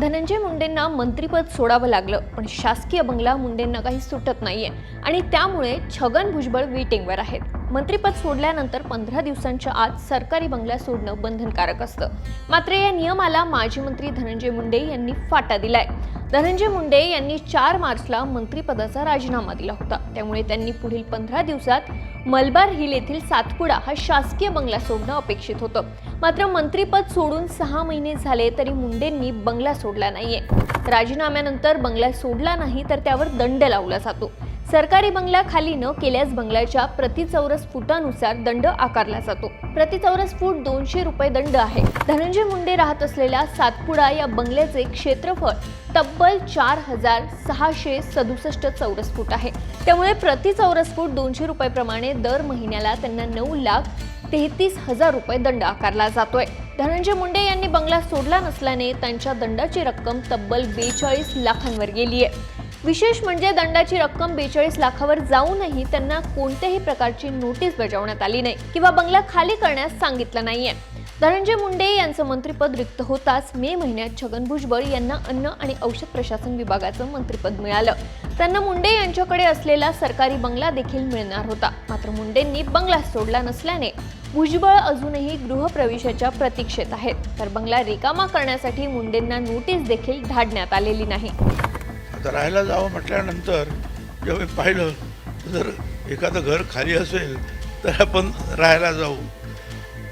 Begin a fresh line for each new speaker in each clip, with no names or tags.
धनंजय मुंडेंना मंत्रीपद सोडावं लागलं पण शासकीय बंगला मुंडेंना काही सुटत नाहीये. आणि त्यामुळे छगन भुजबळ वेटिंगवर आहेत. मंत्रीपद सोडल्यानंतर पंधरा दिवसांच्या आत सरकारी बंगला सोडणं बंधनकारक असतं. मात्र या नियमाला माजी मंत्री धनंजय मुंडे यांनी फाटा दिलाय. धनंजय मुंडे यांनी चार मार्चला मंत्रिपदाचा राजीनामा दिला होता. त्यामुळे त्यांनी पुढील पंधरा दिवसात मलबार हिल येथील सातपुडा हा शासकीय बंगला सोडणं अपेक्षित होतं. मात्र मंत्रीपद सोडून सहा महिने झाले तरी मुंडेंनी बंगला सोडला नाहीये. राजीनाम्यानंतर बंगला सोडला नाही तर त्यावर दंड लावला जातो. सरकारी बंगला खाली न केल्यास बंगल्याच्या प्रति चौरस फुटानुसार दंड आकारला जातो. प्रति चौरस फूट दोनशे रुपये दंड आहे. धनंजय मुंडे राहत असलेल्या सातपुडा या बंगल्याचे क्षेत्रफळ तब्बल चार हजार सहाशे सदुसष्ट चौरस फूट आहे. त्यामुळे प्रति चौरस फूट दोनशे रुपयाप्रमाणे दर महिन्याला त्यांना नऊ लाख तेहतीस हजार रुपये दंड आकारला जातोय. धनंजय मुंडे यांनी बंगला सोडला नसल्याने त्यांच्या दंडाची रक्कम तब्बल बेचाळीस लाखांवर गेली आहे विशेष म्हणजे दंडाची रक्कम बेचाळीस लाखावर जाऊनही त्यांना कोणत्याही प्रकारची नोटीस बजावण्यात आली नाही किंवा बंगला खाली करण्यास सांगितलं नाहीये. धनंजय मुंडे यांचं मंत्रिपद रिक्त होताच मे महिन्यात छगन भुजबळ यांना अन्न आणि औषध प्रशासन विभागाचं मंत्रिपद मिळालं. त्यांना मुंडे यांच्याकडे असलेला सरकारी बंगला देखील मिळणार होता. मात्र मुंडेंनी बंगला सोडला नसल्याने भुजबळ अजूनही गृहप्रवेशाच्या प्रतीक्षेत आहेत. तर बंगला रिकामा करण्यासाठी मुंडेंना नोटीस देखील धाडण्यात आलेली नाही.
राहायला जावं म्हटल्यानंतर जेव्हा मी पाहिलं जर एखादं घर खाली असेल तर आपण राहायला जाऊ.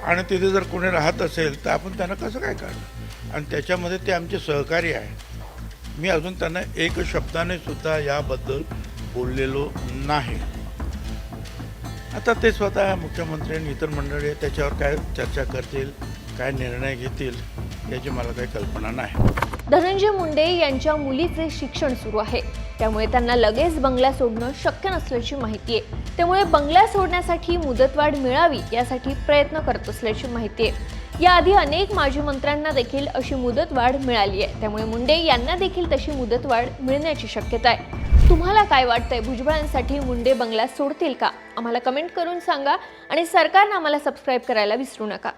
आणि तिथे जर कोणी राहत असेल तर आपण त्यांना कसं काय काढलं आणि त्याच्यामध्ये ते आमचे सहकारी आहे मी अजून त्यांना एक शब्दाने सुद्धा याबद्दल बोललेलो नाही. आता ते स्वतः मुख्यमंत्री आणि इतर मंडळी त्याच्यावर काय चर्चा करतील काय निर्णय घेतील याची मला काही कल्पना नाही.
धनंजय मुंडे यांच्या मुलीचे शिक्षण सुरू आहे. त्यामुळे त्यांना लगेच बंगला सोडणं शक्य नसल्याची माहिती आहे. त्यामुळे बंगला सोडण्यासाठी मुदतवाढ मिळावी यासाठी प्रयत्न करत असल्याची माहिती आहे. याआधी अनेक माजी मंत्र्यांना देखील अशी मुदतवाढ मिळाली आहे. त्यामुळे मुंडे यांना देखील तशी मुदतवाढ मिळण्याची शक्यता आहे. तुम्हाला काय वाटतंय? भुजबळांसाठी मुंडे बंगला सोडतील का? आम्हाला कमेंट करून सांगा आणि सरकारनं आम्हाला सबस्क्राईब करायला विसरू नका.